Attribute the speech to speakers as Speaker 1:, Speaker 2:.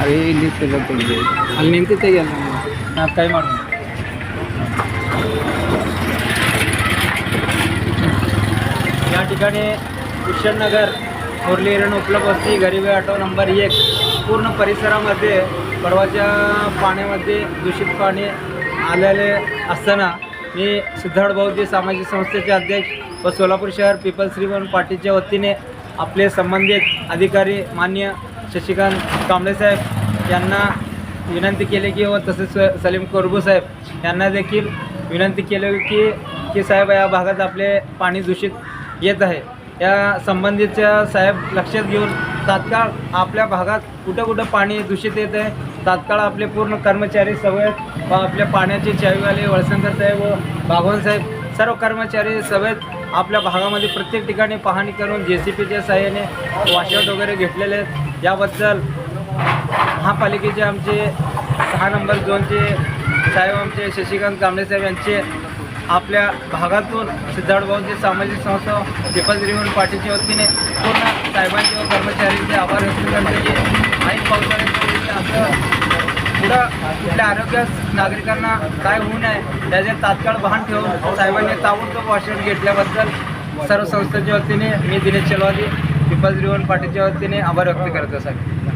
Speaker 1: ಅದೇ ಇಲ್ಲಿ ಸಿಗುತ್ತೆ ಅಲ್ಲಿ ನಿಂತಿದ್ದೆಗೆ ನಾವು ಕೈ ಮಾಡೋಣ
Speaker 2: या ठिकाणी कुशननगर थोरली हिरण उपलब्ध असती गरिबी ऑटो नंबर एक पूर्ण परिसरामध्ये परवाच्या पाण्यामध्ये दूषित पाणी आलेले असताना मी सिद्धार्थ बौद्धी सामाजिक संस्थेचे अध्यक्ष व सोलापूर शहर पीपल श्रीवन पाटीलच्या वतीने आपले संबंधित अधिकारी मान्य शशिकांत कांबळे साहेब यांना विनंती केली की व तसेच सलीम कोरबू साहेब यांना देखील विनंती केली की की साहेब या भागात आपले पाणी दूषित येत आहे. या संबंधितच्या साहेब लक्षात घेऊन तात्काळ आपल्या भागात कुठं कुठं पाणी दूषित येत आहे तात्काळ आपले पूर्ण कर्मचारी सवय व आपल्या पाण्याचे चावीवाले वळसंकर साहेब व बागवान साहेब सर्व कर्मचारी सभेत आपल्या भागामध्ये प्रत्येक ठिकाणी पाहणी करून जे सी पीच्या साह्याने वॉशआउट वगैरे घेतलेले आहेत. याबद्दल महापालिकेचे आमचे सहा नंबर झोनचे साहेब आमचे शशिकांत कांबळे साहेब यांचे आपल्या भागातून सिद्धार्थभाऊंचे सामाजिक संस्था पीपल्स रिव्हन पार्टीच्या वतीने पूर्ण साहेबांचे व कर्मचाऱ्यांचे आभार व्यक्त करतो. कुठं कुठल्या आरोग्य नागरिकांना काय होऊ नये त्याचे तात्काळ भान ठेवून साहेबांनी ताबडतोब वाचन घेतल्याबद्दल सर्व संस्थेच्या वतीने मी दिनेश चलवादी पिपल्स रिवन पार्टीच्या वतीने आभार व्यक्त करतो साहेब.